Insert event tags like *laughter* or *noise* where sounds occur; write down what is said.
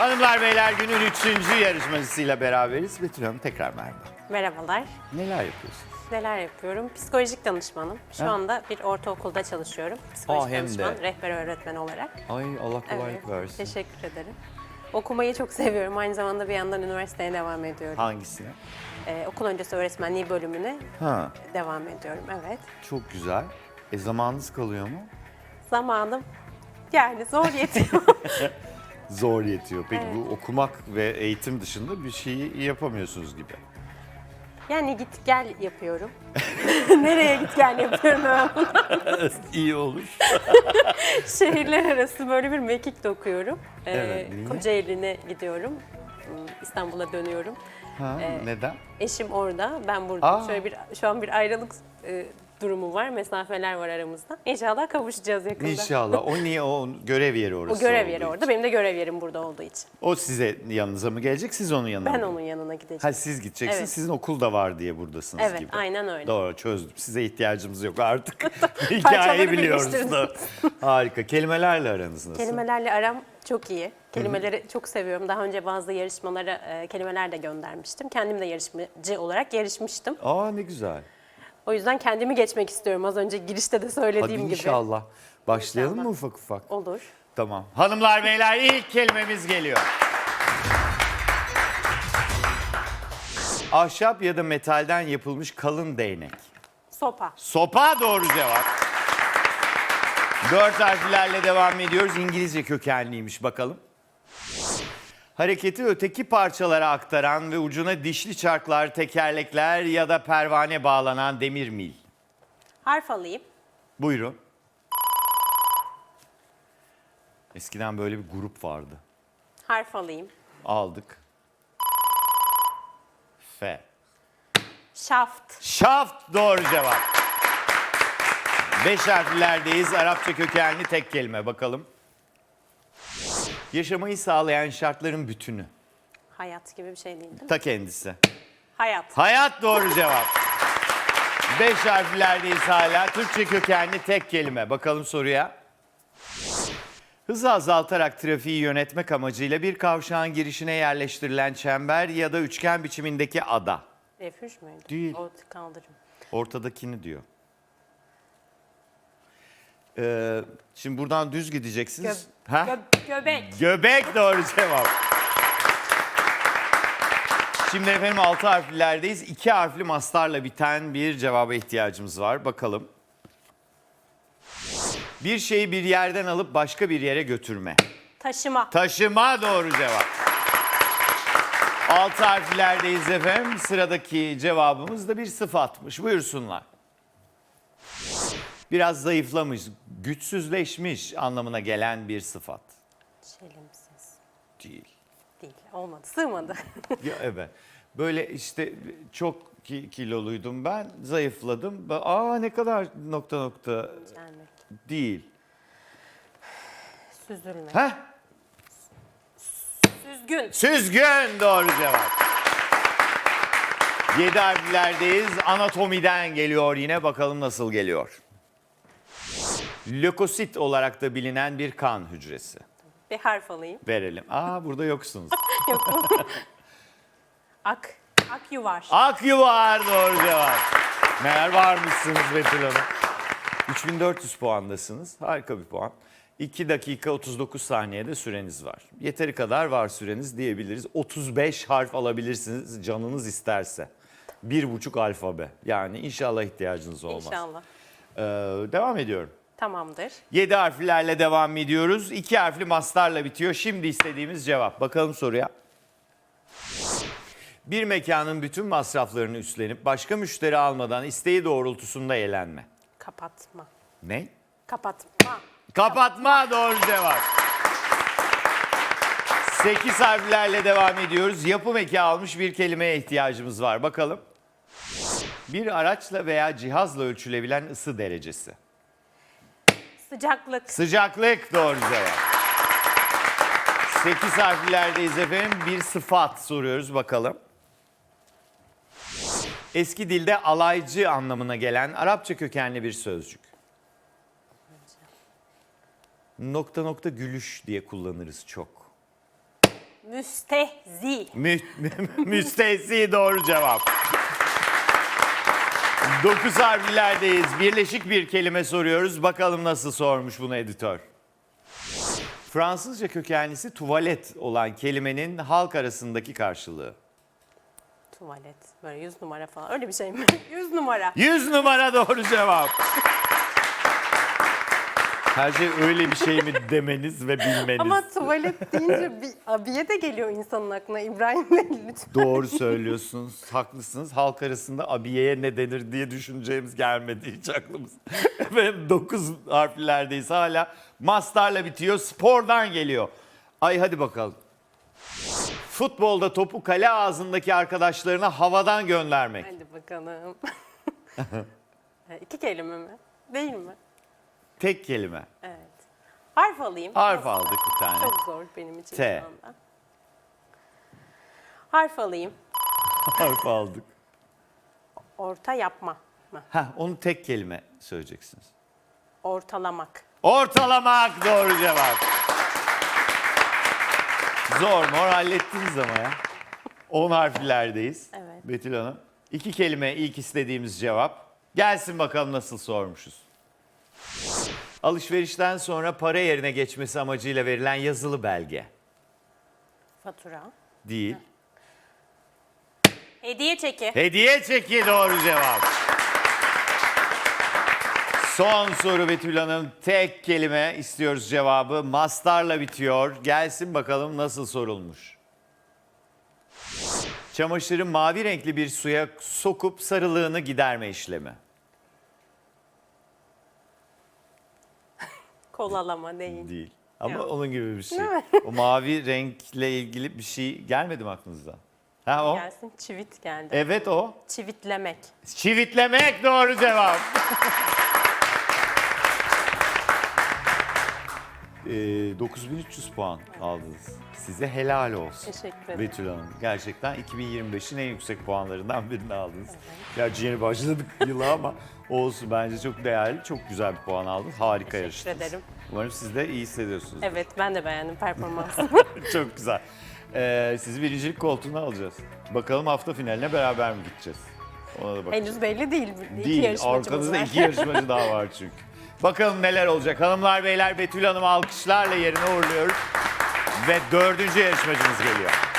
Hanımlar beyler günün üçüncü yarışmacısıyla beraberiz. Betül Hanım tekrar merhaba. Merhabalar. Neler yapıyorsunuz? Neler yapıyorum? Psikolojik danışmanım. Şu Ha? anda bir ortaokulda çalışıyorum. Psikolojik hem danışman, de. rehber öğretmen olarak. Ay Allah kolaylık Evet, versin. Teşekkür ederim. Okumayı çok seviyorum. Aynı zamanda bir yandan üniversiteye devam ediyorum. Hangisine? Ee, okul öncesi öğretmenliği bölümüne Ha devam ediyorum. Evet. çok güzel. E zamanınız kalıyor mu? Zamanım yani zor yetiyor. *laughs* Zor yetiyor. Peki Evet. bu okumak ve eğitim dışında bir şeyi yapamıyorsunuz gibi. yani git gel yapıyorum. *laughs* Nereye git gel yapıyorum. *laughs* İyi olur. *laughs* Şehirler arası böyle bir mekik dokuyorum. Ee, Evet, niye? Kocaeli'ne gidiyorum. Hmm, İstanbul'a dönüyorum. Ha, Ee, neden? Eşim orada, ben burada. Aa. Şöyle bir şu an bir ayrılık e, durumu var, mesafeler var aramızda. İnşallah kavuşacağız yakında. İnşallah. O niye o görev yeri orası O görev yeri için. orada, benim de görev yerim burada olduğu için. O size yanınıza mı gelecek, siz onun yanına Ben mı? onun yanına gideceğim. Ha siz gideceksiniz, Evet. sizin okul da var diye buradasınız Evet, gibi. aynen öyle. Doğru çözdüm. Size ihtiyacımız yok artık. *laughs* Hikayeyi Parçaları biliyoruz da. Harika. Kelimelerle aranız nasıl? Kelimelerle aram çok iyi. Kelimeleri çok seviyorum. Daha önce bazı yarışmalara e, kelimeler de göndermiştim. Kendim de yarışmacı olarak yarışmıştım. Aa ne güzel. O yüzden kendimi geçmek istiyorum. Az önce girişte de Hadi söylediğim gibi. inşallah. Başlayalım mı ufak ufak? Olur. Tamam. Hanımlar beyler ilk kelimemiz geliyor. Ahşap ya da metalden yapılmış kalın değnek. Sopa. Sopa doğru cevap. Dört harflerle devam ediyoruz. İngilizce kökenliymiş bakalım. Hareketi öteki parçalara aktaran ve ucuna dişli çarklar, tekerlekler ya da pervane bağlanan demir mil. Harf alayım. Buyurun. Eskiden böyle bir grup vardı. Harf alayım. Aldık. F. Şaft. Şaft doğru cevap. Beş harflerdeyiz. Arapça kökenli tek kelime bakalım. Yaşamayı sağlayan şartların bütünü. Hayat gibi bir şey değil değil mi? Ta kendisi. Hayat. Hayat doğru cevap. Beş harflerdeyiz hala. Türkçe kökenli tek kelime. Bakalım soruya. Hızı azaltarak trafiği yönetmek amacıyla bir kavşağın girişine yerleştirilen çember ya da üçgen biçimindeki ada. Refüj müydü? Değil. O kaldırım. Ortadakini diyor. Ee, şimdi buradan düz gideceksiniz. ha? Gö- göbek. Göbek doğru cevap. Şimdi efendim altı harflerdeyiz. İki harfli mastarla biten bir cevaba ihtiyacımız var. Bakalım. Bir şeyi bir yerden alıp başka bir yere götürme. Taşıma. Taşıma doğru cevap. Altı harflerdeyiz efendim. Sıradaki cevabımız da bir sıfatmış. Buyursunlar. Biraz zayıflamış, güçsüzleşmiş anlamına gelen bir sıfat. Çelimsiz. Değil. Değil. Olmadı. Sığmadı. *laughs* Ya evet. Böyle işte çok ki- kiloluydum ben, zayıfladım. Aa ne kadar nokta nokta Gelmek. değil. Süzülmek. Heh, Süzgün. süzgün doğru cevap. Yedi harflerdeyiz. Anatomiden geliyor yine. Bakalım nasıl geliyor. Lökosit olarak da bilinen bir kan hücresi. Bir harf alayım. Verelim. Aa burada yoksunuz. *laughs* Ak. Ak yuvar. Akyuvar doğru cevap. Meğer varmışsınız Betül Hanım. 3400 puandasınız. Harika bir puan. 2 dakika 39 saniyede süreniz var. Yeteri kadar var süreniz diyebiliriz. 35 harf alabilirsiniz canınız isterse. Bir buçuk alfabe. Yani inşallah ihtiyacınız olmaz. İnşallah. Ee, devam ediyorum. Tamamdır. 7 harflerle devam ediyoruz. 2 harfli mastarla bitiyor. Şimdi istediğimiz cevap. Bakalım soruya. Bir mekanın bütün masraflarını üstlenip başka müşteri almadan isteği doğrultusunda eğlenme. Kapatma. Ne? Kapatma. Kapatma doğru cevap. 8 harflerle devam ediyoruz. Yapım eki almış bir kelimeye ihtiyacımız var. Bakalım. Bir araçla veya cihazla ölçülebilen ısı derecesi. Sıcaklık. Sıcaklık doğru cevap. 8 harflerdeyiz efendim. Bir sıfat soruyoruz bakalım. Eski dilde alaycı anlamına gelen Arapça kökenli bir sözcük. Nokta nokta gülüş diye kullanırız çok. Müstehzi. Mü *laughs* müstehsi doğru cevap. Dokuz harflerdeyiz. Birleşik bir kelime soruyoruz. Bakalım nasıl sormuş bunu editör. Fransızca kökenlisi tuvalet olan kelimenin halk arasındaki karşılığı. Tuvalet. Böyle 100 numara falan. Öyle bir şey mi? *laughs* 100 numara. 100 numara doğru cevap. Her şey öyle bir şey mi demeniz ve bilmeniz. Ama tuvalet deyince bir abiye de geliyor insanın aklına İbrahim Bey lütfen. Doğru söylüyorsunuz, haklısınız. Halk arasında abiyeye ne denir diye düşüneceğimiz gelmedi hiç aklımız. *laughs* Efendim 9 harflerdeyiz hala. Mastarla bitiyor, spordan geliyor. Ay hadi bakalım. Futbolda topu kale ağzındaki arkadaşlarına havadan göndermek. Hadi bakalım. *laughs* İki kelime mi? Değil mi? Tek kelime. Evet. Harf alayım. Harf aldık bir tane. Çok zor benim için T. şu anda. Harf alayım. *laughs* Harf aldık. Orta yapma mı? Heh, onu tek kelime söyleyeceksiniz. Ortalamak. Ortalamak doğru cevap. Zor mor hallettiniz ama ya. 10 harflerdeyiz. Evet. Betül Hanım. İki kelime ilk istediğimiz cevap. Gelsin bakalım nasıl sormuşuz. Alışverişten sonra para yerine geçmesi amacıyla verilen yazılı belge. Fatura. Değil. Hediye çeki. Hediye çeki doğru cevap. Son soru Betül Hanım. Tek kelime istiyoruz cevabı. Mastarla bitiyor. Gelsin bakalım nasıl sorulmuş. Çamaşırı mavi renkli bir suya sokup sarılığını giderme işlemi. Kolalama değil. Değil. Ama Yok. onun gibi bir şey. O mavi renkle ilgili bir şey gelmedi mi aklınıza? Ha o? Gelsin çivit geldi. Evet o. Çivitlemek. Çivitlemek doğru cevap. *laughs* Ee, 9300 puan aldınız. Size helal olsun. Teşekkür ederim. Betül Hanım. Gerçekten 2025'in en yüksek puanlarından birini aldınız. Gerçi yeni başladık *laughs* yıla ama olsun bence çok değerli, çok güzel bir puan aldınız. Harika Teşekkür yarıştınız. ederim. Umarım siz de iyi hissediyorsunuz. Evet ben de beğendim performansını. *laughs* çok güzel. Ee, sizi birincilik koltuğuna alacağız. Bakalım hafta finaline beraber mi gideceğiz? Ona da bakacağız. Henüz belli değil. İki Değil. yarışmacımız Arkanızda var. iki yarışmacı daha var *laughs* çünkü. Bakalım neler olacak. Hanımlar beyler Betül Hanım'ı alkışlarla yerine uğurluyoruz. Ve dördüncü yarışmacımız geliyor.